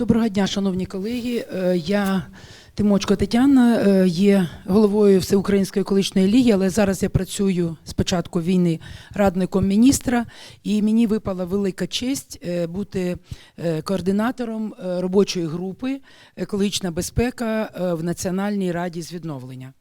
Доброго дня, шановні колеги. Е, Я Тимочко Тетяна, е, є головою Всеукраїнської екологічної ліги, але зараз я працюю з початку війни радником міністра, і мені випала велика честь е, бути координатором робочої групи екологічна безпека в Національній раді з відновлення.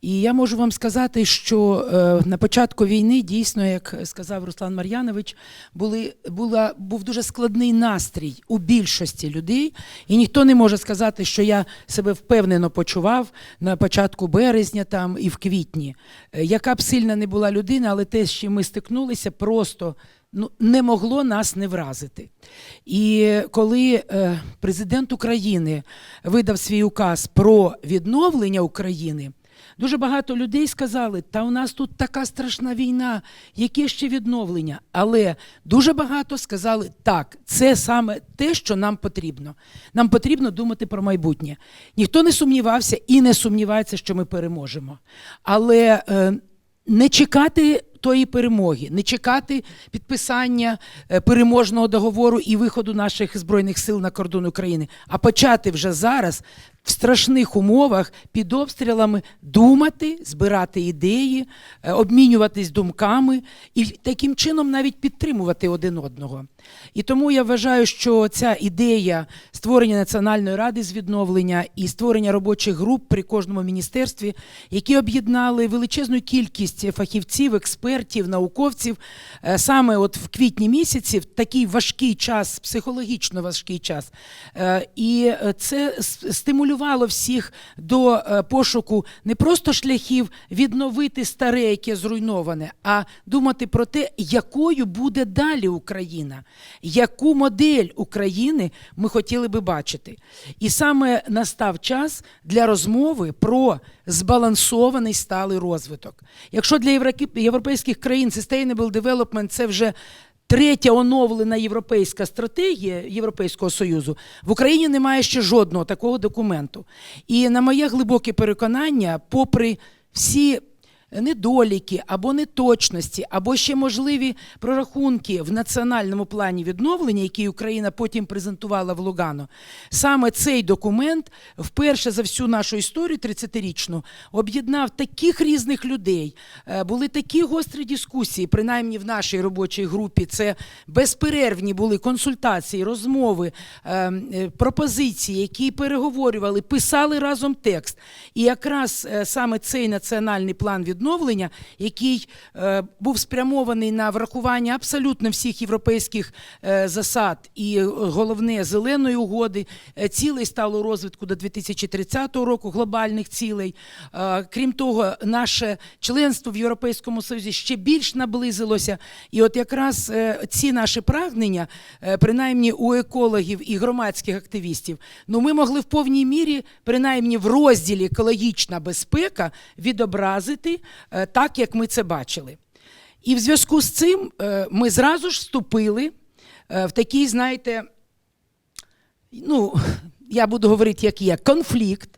І я можу вам сказати, що е, на початку війни дійсно, як сказав Руслан Мар'янович, були, була, був дуже складний настрій у більшості людей, і ніхто не може сказати, що я себе впевнено почував на початку березня там і в квітні. Е, Яка б сильна не була людина, але те, з чим ми стикнулися, просто ну, не могло нас не вразити. І коли е, президент України видав свій указ про відновлення України. Дуже багато людей сказали, та у нас тут така страшна війна, яке ще відновлення. Але дуже багато сказали, так, це саме те, що нам потрібно. Нам потрібно думати про майбутнє. Ніхто не сумнівався і не сумнівається, що ми переможемо. Але е, не чекати тої перемоги, не чекати підписання е, переможного договору і виходу наших збройних сил на кордон України, а почати вже зараз в страшних умовах під обстрілами думати, збирати ідеї, е, обмінюватись думками і таким чином навіть підтримувати один одного. І тому я вважаю, що ця ідея створення національної ради з відновлення і створення робочих груп при кожному міністерстві, які об'єднали величезну кількість фахівців, експертів, науковців, е, саме от в квітні місяці, в такий важкий час, психологічно важкий час. Е, І це с- стимулювало всіх до е, пошуку не просто шляхів відновити старе, яке зруйноване, а думати про те, якою буде далі Україна, яку модель України ми хотіли би бачити. І саме настав час для розмови про збалансований сталий розвиток. Якщо для європейських країн Sustainable Development – це вже Третя оновлена європейська стратегія Європейського Союзу в Україні немає ще жодного такого документу. І на моє глибоке переконання, попри всі недоліки або неточності, або ще можливі прорахунки в національному плані відновлення, який Україна потім презентувала в Лугано, саме цей документ вперше за всю нашу історію 30-річну об'єднав таких різних людей. Е, Були такі гострі дискусії, принаймні в нашій робочій групі. Це безперервні були консультації, розмови, е, е, пропозиції, які переговорювали, писали разом текст. І якраз е, саме цей національний план відновлення, який е, був спрямований на врахування абсолютно всіх європейських е, засад і е, головне зеленої угоди, цілей сталого розвитку до 2030 року, глобальних цілей. Крім того, наше членство в Європейському Союзі ще більш наблизилося. І от якраз ці наші прагнення, принаймні у екологів і громадських активістів, ну ми могли в повній мірі, принаймні в розділі екологічна безпека, відобразити так, як ми це бачили. І в зв'язку з цим е, ми зразу ж вступили е, в такий, знаєте, ну, я буду говорити, як є, конфлікт.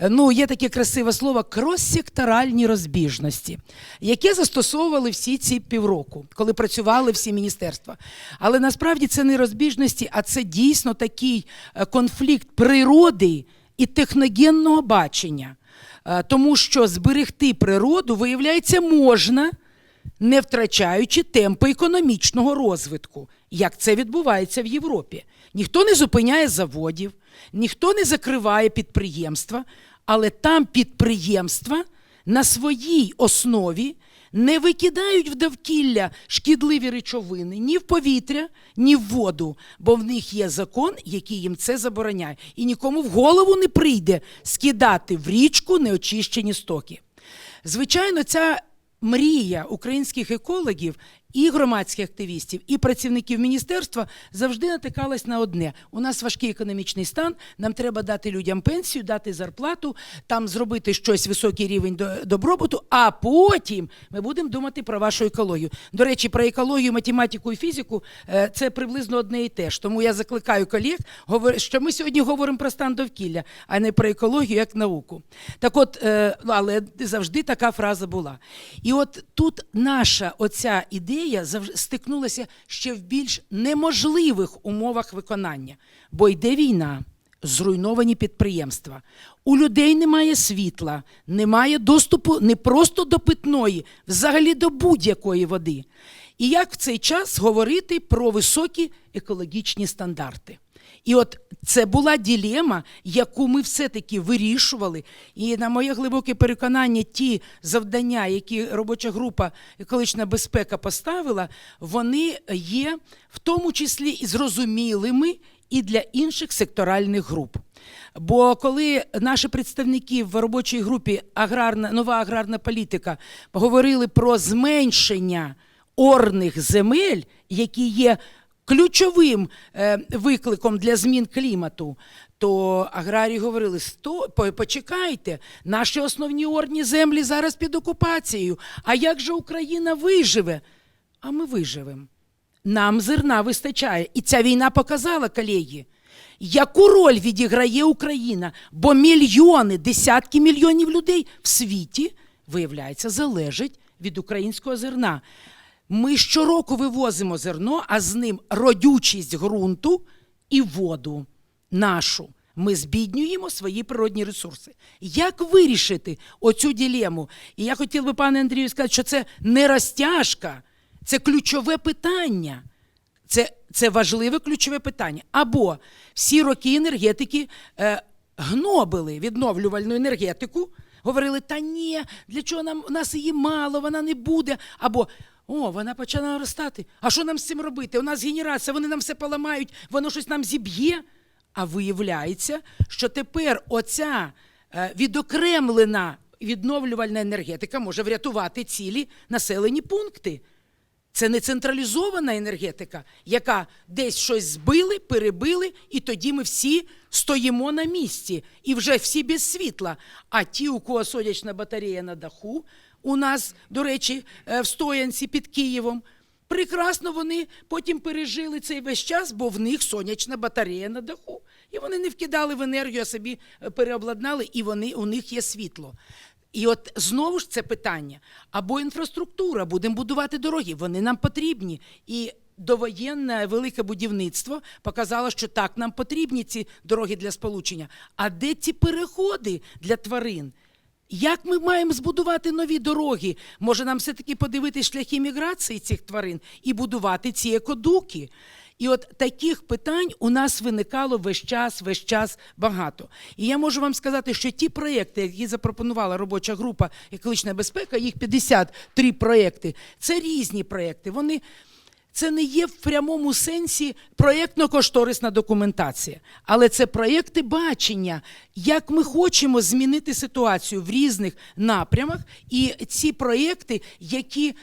Е, Ну, є таке красиве слово кроссекторальні розбіжності, яке застосовували всі ці півроку, коли працювали всі міністерства. Але насправді це не розбіжності, а це дійсно такий е, конфлікт природи і техногенного бачення. Е, Тому що зберегти природу, виявляється, можна не втрачаючи темпи економічного розвитку, як це відбувається в Європі. Ніхто не зупиняє заводів, ніхто не закриває підприємства, але там підприємства на своїй основі не викидають в довкілля шкідливі речовини ні в повітря, ні в воду, бо в них є закон, який їм це забороняє. І нікому в голову не прийде скидати в річку неочищені стоки. Звичайно, ця мрія українських екологів і громадських активістів, і працівників міністерства завжди натикалась на одне: у нас важкий економічний стан. Нам треба дати людям пенсію, дати зарплату, там зробити щось високий рівень до- добробуту. А потім ми будемо думати про вашу екологію. До речі, про екологію, математику і фізику е, це приблизно одне і те ж. Тому я закликаю колег, що ми сьогодні говоримо про стан довкілля, а не про екологію як науку. Так от, е, але завжди така фраза була. І от тут наша оця ідея. Ідея стикнулася ще в більш неможливих умовах виконання, бо йде війна, зруйновані підприємства. У людей немає світла, немає доступу не просто до питної, взагалі до будь-якої води. І як в цей час говорити про високі екологічні стандарти? І от це була ділема, яку ми все-таки вирішували. І на моє глибоке переконання, ті завдання, які робоча група екологічна безпека поставила, вони є в тому числі і зрозумілими і для інших секторальних груп. Бо коли наші представники в робочій групі аграрна, нова аграрна політика говорили про зменшення орних земель, які є ключовим е, викликом для змін клімату, то аграрії говорили: «Сто- почекайте, наші основні орні землі зараз під окупацією. А як же Україна виживе? А ми виживемо. Нам зерна вистачає. І ця війна показала, колеги, яку роль відіграє Україна, бо мільйони, десятки мільйонів людей в світі, виявляється, залежать від українського зерна. Ми щороку вивозимо зерно, а з ним родючість ґрунту і воду нашу. Ми збіднюємо свої природні ресурси. Як вирішити оцю ділему? І я хотів би, пане Андрію, сказати, що це не розтяжка, це ключове питання. Це, це важливе ключове питання. Або всі роки енергетики е, гнобили відновлювальну енергетику, говорили, та ні, для чого нам у нас її мало, вона не буде. Або о, вона почала наростати. А що нам з цим робити? У нас генерація, вони нам все поламають, воно щось нам зіб'є. А виявляється, що тепер оця е, відокремлена відновлювальна енергетика може врятувати цілі населені пункти. Це не централізована енергетика, яка десь щось збили, перебили, і тоді ми всі стоїмо на місці і вже всі без світла. А ті, у кого сонячна батарея на даху, у нас, до речі, е, в стоянці під Києвом, прекрасно вони потім пережили цей весь час, бо в них сонячна батарея на даху. І вони не вкидали в енергію, а собі е, переобладнали, і вони, у них є світло. І от знову ж це питання. Або інфраструктура, будемо будувати дороги, вони нам потрібні. І довоєнне велике будівництво показало, що так, нам потрібні ці дороги для сполучення. А де ці переходи для тварин? Як ми маємо збудувати нові дороги? Може, нам все-таки подивитись шляхи міграції цих тварин і будувати ці екодуки? І от таких питань у нас виникало весь час, весь час багато. І я можу вам сказати, що ті проєкти, які запропонувала робоча група екологічна безпека, їх 53 проєкти, це різні проєкти. Вони це не є в прямому сенсі проєктно-кошторисна документація, але це проєкти бачення, як ми хочемо змінити ситуацію в різних напрямах. І ці проєкти, які,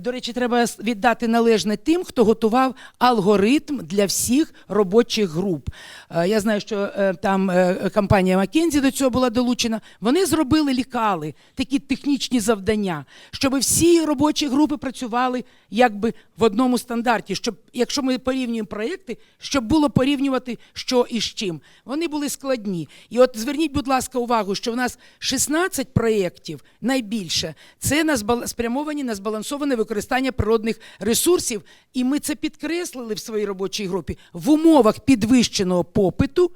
до речі, треба віддати належне тим, хто готував алгоритм для всіх робочих груп. Е, Я знаю, що е, там е, компанія Маккензі до цього була долучена. Вони зробили лікали, такі технічні завдання, щоб всі робочі групи працювали якби в одному стандарті. Щоб, якщо ми порівнюємо проєкти, щоб було порівнювати, що і з чим. Вони були складні. І от зверніть, будь ласка, увагу, що в нас 16 проєктів найбільше це на спрямовані на збалансоване використання природних ресурсів. І ми це підкреслили в своїй робочій групі в умовах підвищеного попиту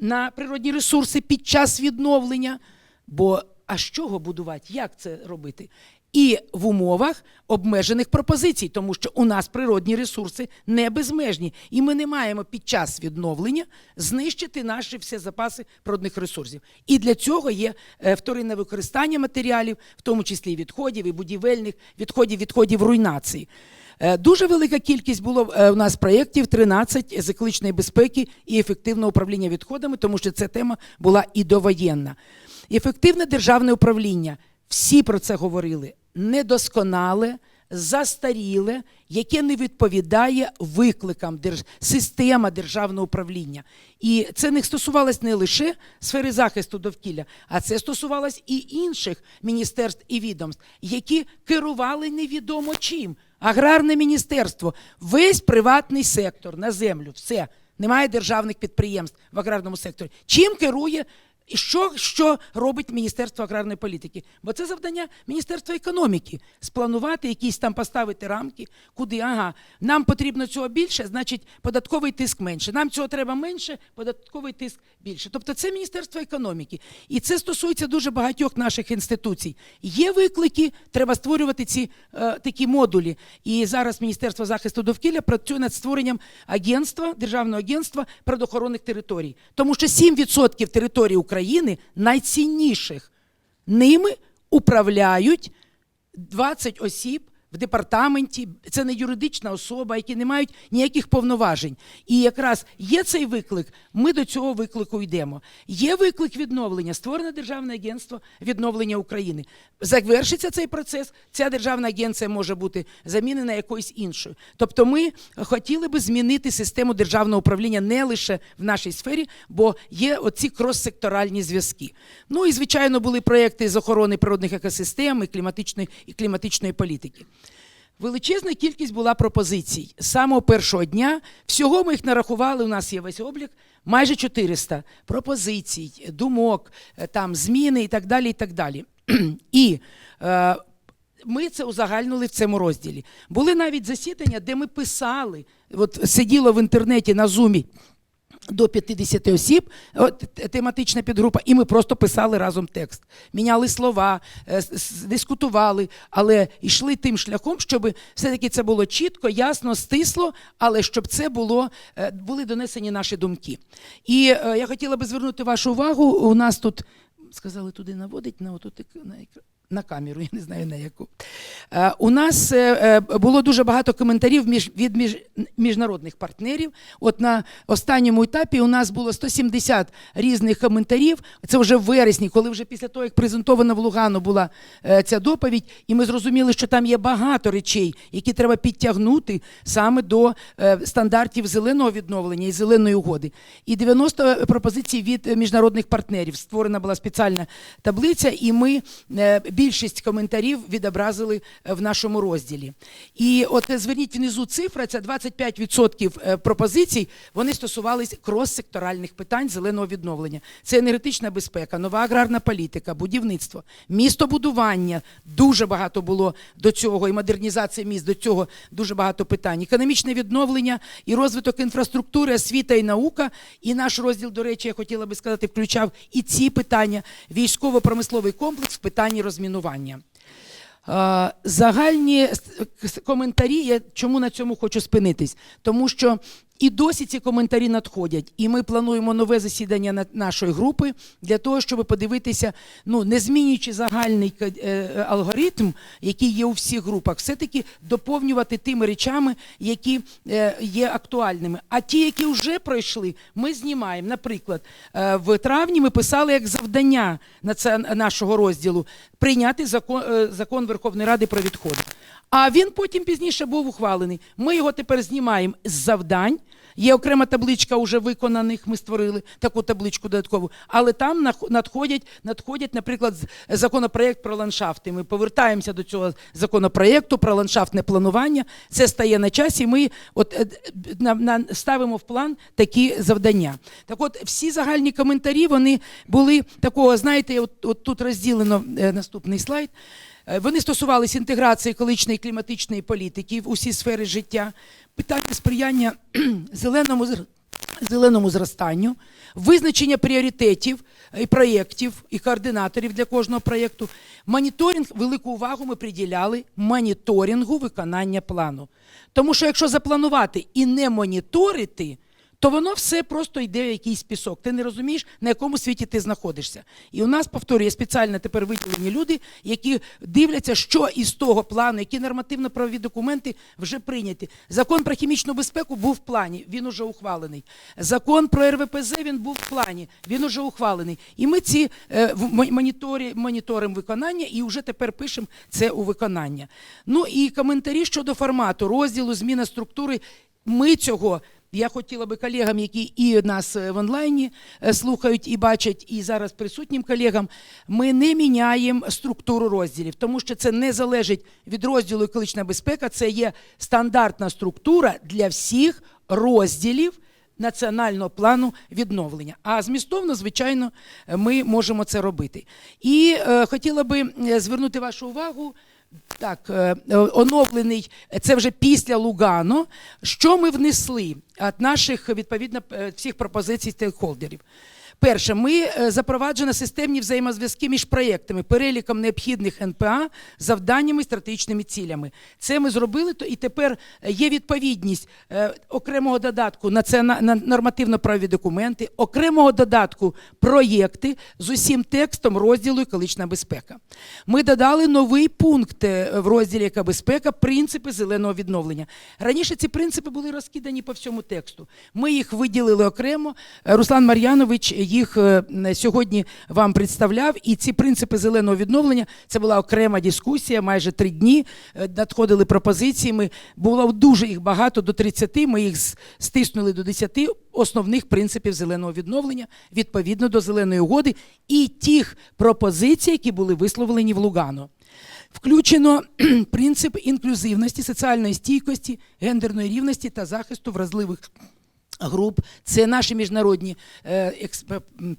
на природні ресурси під час відновлення. Бо а з чого будувати? Як це робити? І в умовах обмежених пропозицій, тому що у нас природні ресурси не безмежні, і ми не маємо під час відновлення знищити наші всі запаси природних ресурсів. І для цього є е, вторинне використання матеріалів, в тому числі відходів, і будівельних відходів, відходів руйнації. Е, Дуже велика кількість було е, у нас проєктів 13 з екологічної безпеки і ефективного управління відходами, тому що ця тема була і довоєнна. Ефективне державне управління. Всі про це говорили. Недосконале, застаріле, яке не відповідає викликам держ... система державного управління. І це не стосувалось не лише сфери захисту довкілля, а це стосувалось і інших міністерств і відомств, які керували невідомо чим. Аграрне міністерство, весь приватний сектор на землю, все. Немає державних підприємств в аграрному секторі. Чим керує І що, що робить Міністерство аграрної політики? Бо це завдання Міністерства економіки спланувати якісь там поставити рамки, куди ага, нам потрібно цього більше, значить податковий тиск менше. Нам цього треба менше, податковий тиск більше. Тобто це Міністерство економіки. І це стосується дуже багатьох наших інституцій. Є виклики, треба створювати ці е, такі модулі. І зараз Міністерство захисту довкілля працює над створенням агентства, державного агентства природоохоронних територій. Тому що 7% території України найцінніших. Ними управляють 20 осіб в департаменті. Це не юридична особа, які не мають ніяких повноважень. І якраз є цей виклик, ми до цього виклику йдемо. Є виклик відновлення, створене Державне агентство відновлення України. Завершиться цей процес, ця державна агенція може бути замінена якоюсь іншою. Тобто ми хотіли би змінити систему державного управління не лише в нашій сфері, бо є оці крос-секторальні зв'язки. Ну і звичайно були проекти з охорони природних екосистем і кліматичної і кліматичної політики. Величезна кількість була пропозицій з самого першого дня. Всього ми їх нарахували. У нас є весь облік. Майже 400 пропозицій, думок, е, там зміни і так далі. І так далі. І е, ми це узагальнили в цьому розділі. Були навіть засідання, де ми писали, от сиділо в інтернеті на зумі. До 50 осіб тематична підгрупа, і ми просто писали разом текст, міняли слова, е, дискутували, але йшли тим шляхом, щоб все-таки це було чітко, ясно, стисло, але щоб це було, е, були донесені наші думки. І е, я хотіла би звернути вашу увагу. У нас тут сказали туди наводить на отут на екра- на камеру, я не знаю на яку. Е, у нас е, е, було дуже багато коментарів від міжнародних партнерів. От на останньому етапі у нас було 170 різних коментарів. Це вже в вересні, коли вже після того, як презентована в Лугану була ця доповідь, і ми зрозуміли, що там є багато речей, які треба підтягнути саме до стандартів зеленого відновлення і зеленої угоди. І 90 пропозицій від міжнародних партнерів. Створена була спеціальна таблиця, і ми більшість коментарів відобразили е, в нашому розділі. І от е, зверніть внизу цифра, це 25% е, пропозицій, вони стосувались крос-секторальних питань зеленого відновлення. Це енергетична безпека, нова аграрна політика, будівництво, містобудування. Дуже багато було до цього, і модернізація міст до цього дуже багато питань. Економічне відновлення і розвиток інфраструктури, освіта і наука. І наш розділ, до речі, я хотіла би сказати, включав і ці питання: військово-промисловий комплекс в питанні розмінування. Е, Загальні коментарі, я чому на цьому хочу спинитись? Тому що і досі ці коментарі надходять, і ми плануємо нове засідання нашої групи для того, щоб подивитися, ну не змінюючи загальний е, алгоритм, який є у всіх групах, все-таки доповнювати тими речами, які е, є актуальними. А ті, які вже пройшли, ми знімаємо. Наприклад, е, в травні ми писали як завдання на це нашого розділу прийняти закон, е, закон Верховної Ради про відходи. А він потім пізніше був ухвалений. Ми його тепер знімаємо з завдань. Є окрема табличка уже виконаних. Ми створили таку табличку додаткову. Але там надходять, надходять, наприклад, законопроект про ландшафти. Ми повертаємося до цього законопроекту про ландшафтне планування. Це стає на часі. Ми от е, на, на, ставимо в план такі завдання. Так, от всі загальні коментарі вони були такого. Знаєте, от, от тут розділено е, наступний слайд. Е, Вони стосувалися інтеграції екологічної і кліматичної політики в усі сфери життя, питання сприяння зеленому зеленому зростанню, визначення пріоритетів і проєктів і координаторів для кожного проєкту. Моніторинг, велику увагу ми приділяли моніторингу виконання плану. Тому що якщо запланувати і не моніторити, то воно все просто йде в якийсь пісок. Ти не розумієш, на якому світі ти знаходишся. І у нас, повторюю, спеціально тепер виділені люди, які дивляться, що із того плану, які нормативно-правові документи вже прийняті. Закон про хімічну безпеку був в плані, він уже ухвалений. Закон про РВПЗ він був в плані, він уже ухвалений. І ми ці е, моніторі, моніторимо виконання і вже тепер пишемо це у виконання. Ну і коментарі щодо формату, розділу, зміна структури. Ми цього. Я хотіла би колегам, які і нас е, в онлайні е, слухають і бачать, і зараз присутнім колегам, ми не міняємо структуру розділів, тому що це не залежить від розділу екологічна безпека, це є стандартна структура для всіх розділів національного плану відновлення. А змістовно, звичайно, ми можемо це робити. І е, хотіла би е, звернути вашу увагу. Так, е, е, оновлений це вже після Лугано. Що ми внесли від наших відповідно е, всіх пропозицій стейкхолдерів? Перше, ми е, запроваджено системні взаємозв'язки між проєктами, переліком необхідних НПА, завданнями, стратегічними цілями. Це ми зробили, то і тепер е, є відповідність е, окремого додатку на це на, нормативно-правові документи, окремого додатку проєкти з усім текстом розділу екологічна безпека. Ми додали новий пункт в розділі Яка безпека, принципи зеленого відновлення. Раніше ці принципи були розкидані по всьому тексту. Ми їх виділили окремо. Руслан Мар'янович їх е, сьогодні вам представляв. І ці принципи зеленого відновлення це була окрема дискусія, майже три дні. Е, Надходили пропозиції. Ми було дуже їх багато, до 30, Ми їх стиснули до 10 основних принципів зеленого відновлення відповідно до зеленої угоди і тих пропозицій, які були висловлені в Лугано. Включено принцип інклюзивності, соціальної стійкості, гендерної рівності та захисту вразливих груп. Це наші міжнародні е,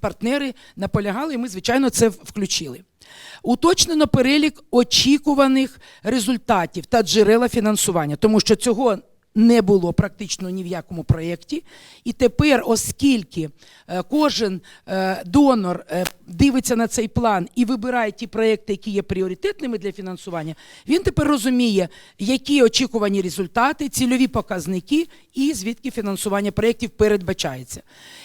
партнери наполягали, і ми, звичайно, це включили. Уточнено перелік очікуваних результатів та джерела фінансування, тому що цього не було практично ні в якому проєкті. І тепер, оскільки е, кожен е, донор е, дивиться на цей план і вибирає ті проєкти, які є пріоритетними для фінансування, він тепер розуміє, які очікувані результати, цільові показники і звідки фінансування проєктів передбачається.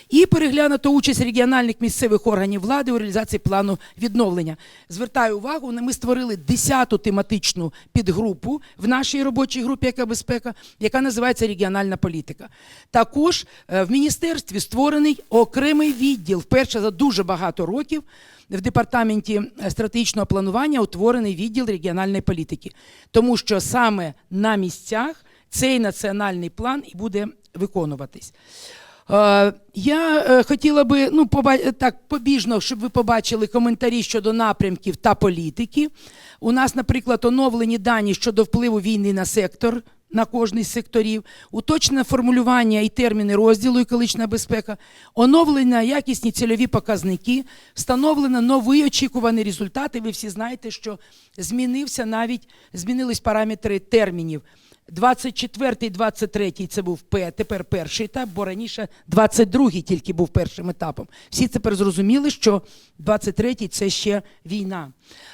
І переглянуто участь регіональних місцевих органів влади у реалізації плану відновлення. Звертаю увагу, ми створили 10-ту тематичну підгрупу в нашій робочій групі «Яка безпека», яка називається регіональна політика. Також е, в міністерстві створений окремий відділ вперше за дуже багато років. В департаменті е, стратегічного планування утворений відділ регіональної політики, тому що саме на місцях цей національний план і буде виконуватись. Е, Я е, хотіла би ну, так побіжно, щоб ви побачили коментарі щодо напрямків та політики. У нас, наприклад, оновлені дані щодо впливу війни на сектор. На кожний з секторів, уточнене формулювання і терміни розділу екологічна безпека, оновлення якісні цільові показники, встановлено нові очікувані результати. Ви всі знаєте, що змінився навіть змінились параметри термінів. 24-й, 23-й це був тепер перший етап, бо раніше 22-й тільки був першим етапом. Всі тепер зрозуміли, що 23-й це ще війна.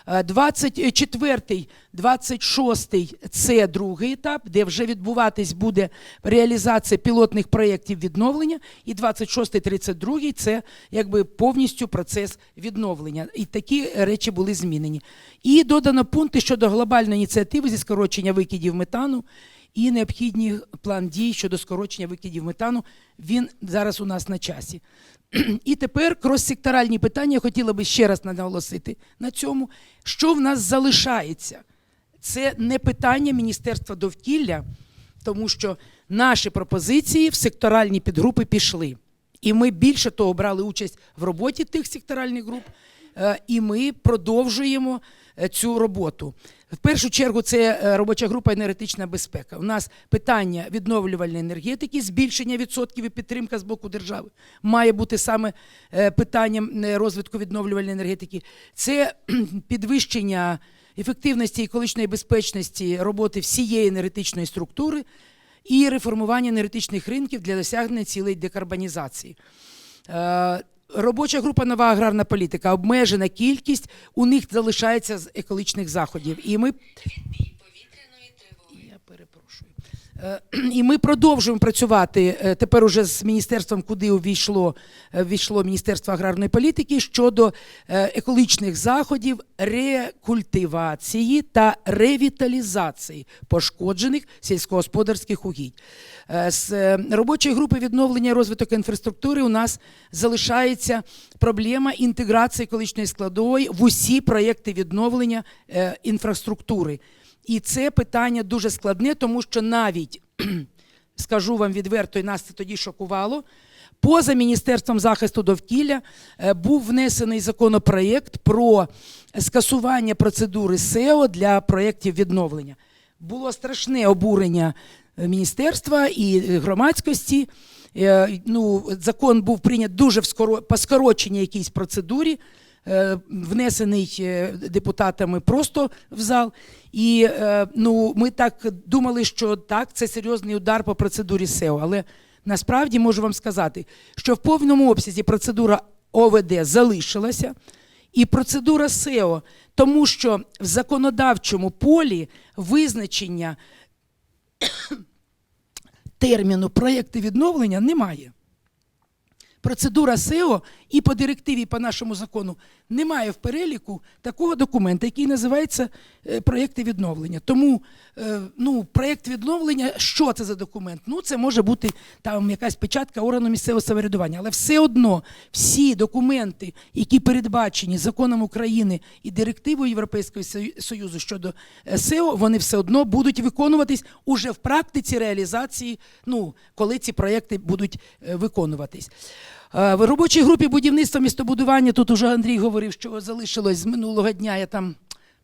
Е, 24-й, 26-й це другий етап, де вже відбуватись буде реалізація пілотних проєктів відновлення. І 26-й, 32-й це якби повністю процес відновлення. І такі речі були змінені. І додано пункти щодо глобальної ініціативи зі скорочення викидів метану і необхідний план дій щодо скорочення викидів метану. Він зараз у нас на часі. І тепер кроссекторальні питання хотіла би ще раз наголосити на цьому, що в нас залишається. Це не питання Міністерства довкілля, тому що наші пропозиції в секторальні підгрупи пішли. І ми більше того брали участь в роботі тих секторальних груп, е, і ми продовжуємо цю роботу. В першу чергу це е, робоча група енергетична безпека. У нас питання відновлювальної енергетики, збільшення відсотків і підтримка з боку держави має бути саме е, питанням е, розвитку відновлювальної енергетики. Це підвищення ефективності екологічної безпечності роботи всієї енергетичної структури і реформування енергетичних ринків для досягнення цілей декарбонізації. Робоча група нова аграрна політика, обмежена кількість у них залишається з екологічних заходів. І ми І ми продовжуємо працювати е, тепер уже з міністерством, куди увійшло, е, ввійшло Міністерство аграрної політики щодо е, екологічних заходів рекультивації та ревіталізації пошкоджених сільськогосподарських угідь. Е, З е, робочої групи відновлення розвиток інфраструктури у нас залишається проблема інтеграції екологічної складової в усі проєкти відновлення е, інфраструктури. І це питання дуже складне, тому що навіть скажу вам відверто, і нас це тоді шокувало. Поза Міністерством захисту довкілля е, був внесений законопроєкт про скасування процедури СЕО для проєктів відновлення. Було страшне обурення е, міністерства і е, громадськості. Ну, закон був прийнят дуже в скоро, по скороченій якійсь процедурі, внесений е, депутатами просто в зал. І е, ну, ми так думали, що так, це серйозний удар по процедурі СЕО. Але насправді можу вам сказати, що в повному обсязі процедура ОВД залишилася. І процедура СЕО, тому що в законодавчому полі визначення терміну проєкти відновлення немає. Процедура СЕО і по директиві, по нашому закону немає в переліку такого документа, який називається е, проєкти відновлення. Тому е, ну, проєкт відновлення, що це за документ? Ну, це може бути там якась печатка органу місцевого самоврядування, але все одно всі документи, які передбачені законом України і директивою Європейського Союзу щодо е, СЕО, вони все одно будуть виконуватись уже в практиці реалізації, ну, коли ці проєкти будуть виконуватись. Е, В робочій групі будівництва містобудування тут уже Андрій говорив, що залишилось з минулого дня. Я там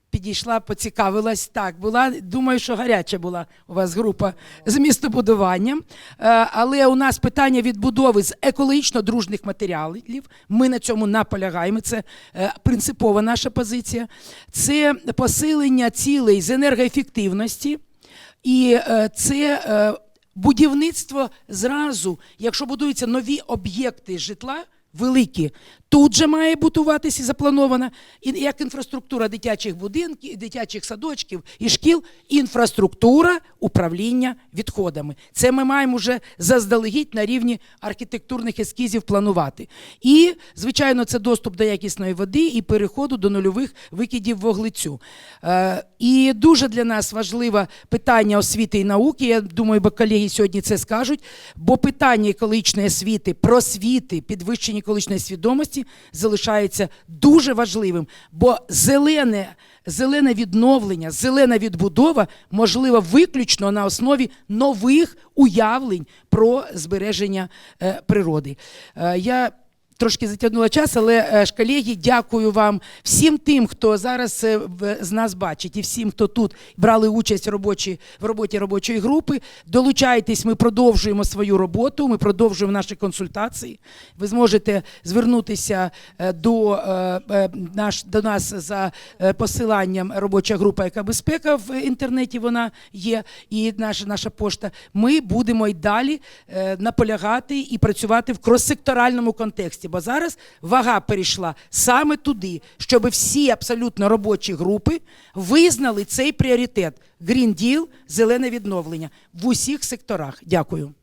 підійшла, поцікавилась. Так, була. Думаю, що гаряча була у вас група з містобудуванням. Е, Але у нас питання відбудови з екологічно дружних матеріалів. Ми на цьому наполягаємо. Це е, принципова наша позиція. Це посилення цілей з енергоефективності. І це будівництво зразу, якщо будуються нові об'єкти житла. Великі тут же має будуватися і запланована як інфраструктура дитячих будинків, дитячих садочків і шкіл, інфраструктура управління відходами. Це ми маємо вже заздалегідь на рівні архітектурних ескізів планувати. І, звичайно, це доступ до якісної води і переходу до нульових викидів вуглецю. Е, і дуже для нас важливе питання освіти і науки. Я думаю, бо колеги сьогодні це скажуть. Бо питання екологічної освіти, просвіти, підвищення екологічної свідомості залишається дуже важливим, бо зелене. Зелене відновлення, зелена відбудова можлива виключно на основі нових уявлень про збереження е, природи. Е, я Трошки затягнула час, але е, ж, колеги, дякую вам всім тим, хто зараз е, з нас бачить, і всім, хто тут брали участь в робочі, в роботі робочої групи. Долучайтесь, ми продовжуємо свою роботу, ми продовжуємо наші консультації. Ви зможете звернутися е, до, наш, до нас за посиланням робоча група, яка безпека в інтернеті вона є, і наша, наша пошта. Ми будемо й далі наполягати і працювати в кроссекторальному контексті. Бо зараз вага перейшла саме туди, щоб всі абсолютно робочі групи визнали цей пріоритет Green Deal, зелене відновлення в усіх секторах. Дякую.